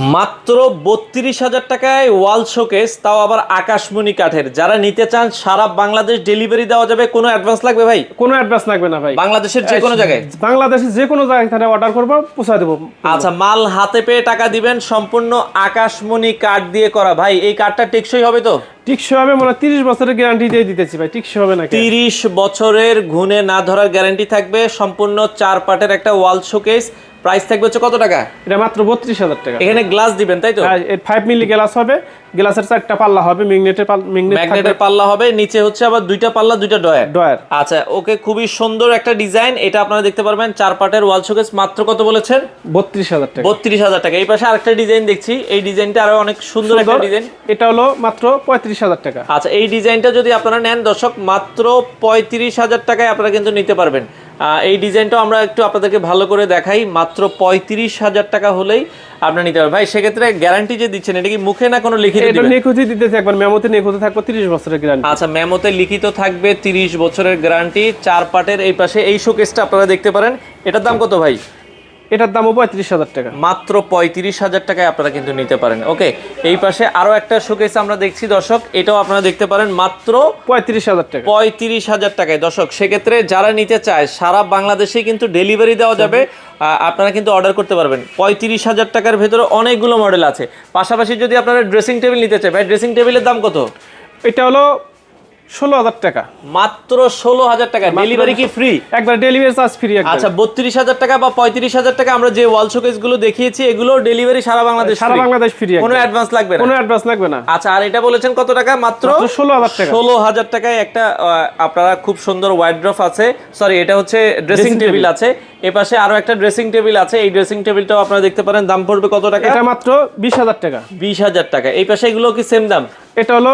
মাত্র বত্রিশ হাজার টাকায় ওয়াল শোকেস তাও আবার আকাশমণি কাঠের। যারা নিতে চান সারা বাংলাদেশ ডেলিভারি দেওয়া যাবে। কোনো অ্যাডভান্স লাগবে ভাই? কোনো অ্যাডভান্স লাগবে না ভাই। বাংলাদেশের যে কোনো জায়গায়? বাংলাদেশের যে কোনো জায়গায় এখানে অর্ডার করব পৌঁছা দেবো। আচ্ছা মাল হাতে পেয়ে টাকা দিবেন সম্পূর্ণ আকাশমণি কাঠ দিয়ে করা। ভাই এই কাঠটা টেকসই হবে তো? টিকসই হবে মনে তিরিশ বছরের গ্যারান্টি দিয়ে দিতেছি ভাই টিকসই হবে না তিরিশ বছরের ঘুণে না ধরার গ্যারান্টি থাকবে সম্পূর্ণ চার পাটের একটা ওয়াল শোকেস প্রাইস থাকবে হচ্ছে কত টাকা? এটা মাত্র বত্রিশ হাজার টাকা। এখানে গ্লাস দিবেন তাই তো? ফাইভ মিলি গ্লাস হবে গ্লাসের চারটা পাল্লা হবে ম্যাগনেটের ম্যাগনেট ম্যাগনেটের পাল্লা হবে নিচে হচ্ছে আবার দুইটা পাল্লা দুইটা ডয়ার ডয়ার আচ্ছা ওকে খুবই সুন্দর একটা ডিজাইন এটা আপনারা দেখতে পারবেন চার পাটের ওয়াল শোকেস মাত্র কত বলেছেন? বত্রিশ হাজার টাকা। বত্রিশ হাজার টাকা। এই পাশে আরেকটা ডিজাইন দেখছি এই ডিজাইনটা আরও অনেক সুন্দর একটা ডিজাইন। এটা হলো মাত্র পঁয়ত্রিশ হাজার টাকা। আচ্ছা এই ডিজাইনটা যদি আপনারা নেন দর্শক মাত্র পঁয়ত্রিশ হাজার টাকায় আপনারা কিন্তু নিতে পারবেন। আহ, এই ডিজাইনটাও আমরা একটু আপনাদেরকে ভালো করে দেখাই মাত্র পঁয়ত্রিশ হাজার টাকা হলেই আপনারা নিতে পারবেন ভাই সেক্ষেত্রে গ্যারান্টি যে দিচ্ছেন এটা কি মুখে না কোনো লিখিত এটা দিবেন? দিতেছে একবার। মেমোতে নিখুঁতি থাকব তিরিশ বছরের গ্যারান্টি আচ্ছা মেমোতে লিখিত থাকবে তিরিশ বছরের গ্যারান্টি চার পাটের এই পাশে এই শোকেসটা আপনারা দেখতে পারেন। এটার দাম কত ভাই? এটার দামও পঁয়ত্রিশ হাজার টাকা। মাত্র পঁয়ত্রিশ হাজার টাকায় আপনারা কিন্তু নিতে পারেন ওকে? এই পাশে আরও একটা শোকেস আমরা দেখছি দর্শক এটাও আপনারা দেখতে পারেন মাত্র পঁয়ত্রিশ হাজার টাকা। পঁয়ত্রিশ হাজার টাকায়। দর্শক সেক্ষেত্রে যারা নিতে চায় সারা বাংলাদেশে কিন্তু ডেলিভারি দেওয়া যাবে। আপনারা কিন্তু অর্ডার করতে পারবেন। পঁয়ত্রিশ হাজার টাকার ভেতরে অনেকগুলো মডেল আছে। পাশাপাশি যদি আপনারা ড্রেসিং টেবিল নিতে চায় ভাই ড্রেসিং টেবিলের দাম কত? এটা হলো ষোলো হাজার টাকা। মাত্র ষোলো হাজার টাকা। ডেলিভারি কি ফ্রি একবার ডেলিভারি চার্জ ফ্রি আচ্ছা বত্রিশ হাজার টাকা বা পঁয়ত্রিশ হাজার টাকা আমরা যে ওয়াল শোকেসগুলো দেখিয়েছি এগুলো ডেলিভারি সারা বাংলাদেশ সারা বাংলাদেশ ফ্রি কোনো অ্যাডভান্স লাগবে না। কোনো অ্যাডভান্স লাগবে না। আচ্ছা আর এটা বলেছেন কত টাকা? মাত্র ষোলো হাজার টাকা। ষোলো হাজার টাকায় একটা আপনারা খুব সুন্দর ওয়াইড্রফ আছে। সরি এটা হচ্ছে ড্রেসিং টেবিল আছে। এ পাশে আরও একটা ড্রেসিং টেবিল আছে। এই ড্রেসিং টেবিলটাও আপনারা দেখতে পারেন। দাম পড়বে কত টাকা? এটা মাত্র বিশ হাজার টাকা। বিশ হাজার টাকা। এই পাশে এগুলো কি সেম দাম? এটা হলো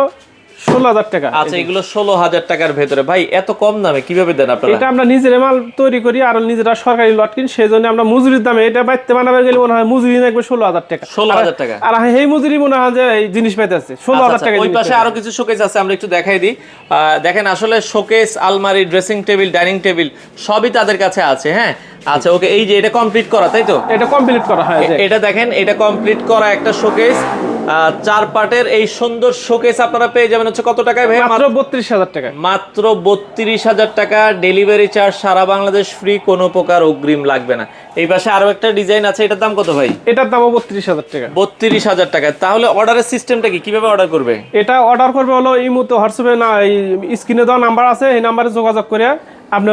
ষোলো হাজার টাকা। আচ্ছা এগুলো ষোলো হাজার টাকার ভেতরে। ভাই এত কম দামে কীভাবে দেন আপনারা? এটা আমরা নিজেরা মাল তৈরি করি আর নিজেরা সরকারি লট কিনি সেই জন্য আমরা মজুরির দামে এটা বাইতে বানাবে গেলে মনে হয় মজুরি লাগবে ষোলো হাজার টাকা। ষোলো হাজার টাকা। আর এই মজুরি মনে হয় যে এই জিনিস পাইতেছে ষোলো আচ্ছা, হাজার আচ্ছা, টাকা ওই পাশে আরও কিছু শোকেস আছে আমরা একটু দেখাই দিই। দেখেন আসলে শোকেস আলমারি ড্রেসিং টেবিল ডাইনিং টেবিল সবই তাদের কাছে আছে হ্যাঁ? আচ্ছা ওকে এই যে এটা কমপ্লিট করা তাই তো? এটা কমপ্লিট করা হয় এটা দেখেন এটা কমপ্লিট করা একটা শোকেস চার পার্টের এই সুন্দর শোকেস আপনারা পেয়ে যাবেন হচ্ছে কত টাকায় ভাই মাত্র বত্রিশ হাজার টাকা মাত্র বত্রিশ হাজার টাকা ডেলিভারি চার্জ সারা বাংলাদেশ ফ্রি কোনো প্রকার অগ্রিম লাগবে না। এই পাশে আরও একটা ডিজাইন আছে এটার দাম কত ভাই? এটার দামও বত্রিশ হাজার টাকা। বত্রিশ হাজার টাকা। তাহলে অর্ডারের সিস্টেমটা কি? কীভাবে অর্ডার করবে? এটা অর্ডার করবে হলো এই মুহূর্তে হোয়াটসঅ্যাপে না এই স্ক্রিনে দেওয়া নাম্বার আছে এই নাম্বারে যোগাযোগ করে আপনি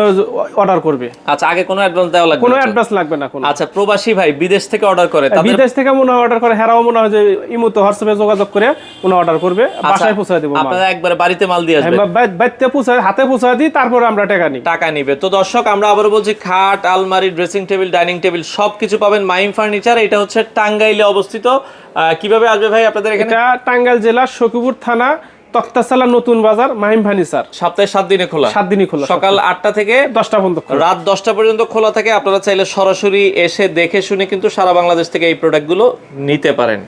অর্ডার করবে। আচ্ছা আগে কোনো অ্যাডভান্স দেওয়া লাগবে কোনো অ্যাডভান্স লাগবে না কোনো। আচ্ছা প্রবাসী ভাই বিদেশ থেকে অর্ডার করে বিদেশ থেকে মনে হয় অর্ডার করে হেরাও মনে হয় যে এই হোয়াটসঅ্যাপে যোগাযোগ করে মনে অর্ডার করবে। আচ্ছা, বাসায় পৌঁছায় দেবো আপনারা একবার বাড়িতে মাল দিয়ে আসবেন। বাইতে পৌঁছায় হাতে পৌঁছায় দিই তারপরে আমরা টাকা নিই। টাকা নিবে। তো দর্শক আমরা আবারও বলছি খাট আলমারি ড্রেসিং টেবিল ডাইনিং টেবিল সবকিছু পাবেন মাইম ফার্নিচার। এটা হচ্ছে টাঙ্গাইলে অবস্থিত। কীভাবে আসবে ভাই আপনাদের এখানে? টাঙ্গাইল জেলার সখীপুর থানা তক্তাসালা নতুন বাজার মাহিম ফার্নিচার সপ্তাহে সাত দিনে খোলা? সাত দিনই খোলা সকাল আটটা থেকে দশটা পর্যন্ত রাত দশটা পর্যন্ত খোলা থাকে। আপনারা চাইলে সরাসরি এসে দেখে শুনে কিন্তু সারা বাংলাদেশ থেকে এই প্রোডাক্টগুলো নিতে পারেন।